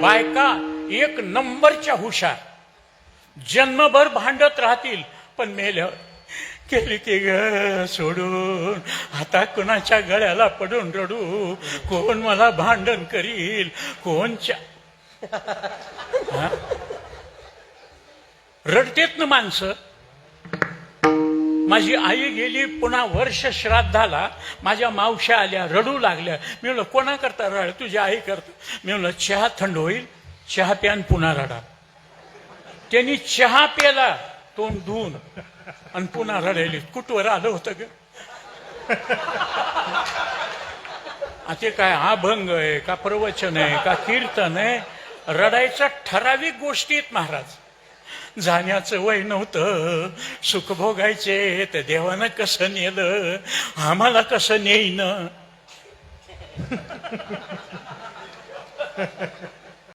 बायका एक नंबरच्या हुशार. जन्मभर भांडत राहतील पण मेल्यावर केली की ग सोडून. आता कुणाच्या गळ्याला पडून रडू? कोण मला भांडण करील? कोणच्या रडतेत ना माणसं? माझी आई गेली पुन्हा वर्ष श्राद्धाला माझ्या मावश्या आल्या रडू लागल्या. मी म्हणलं कोणा करता रड? तुझी आई करता. मी म्हणलं चहा थंड होईल चहा प्यान पुन्हा रडा. त्यांनी चहा प्याला तोंड धुवून आणि पुन्हा रडायली. कुठवर आलं होतं ग? ते काय अभंग आहे का प्रवचन आहे का कीर्तन आहे? रडायचा ठराविक गोष्टी आहेत महाराज. जाण्याचं वय नव्हतं. सुख भोगायचे तर देवानं कसं नेलं? आम्हाला कसं नेईन?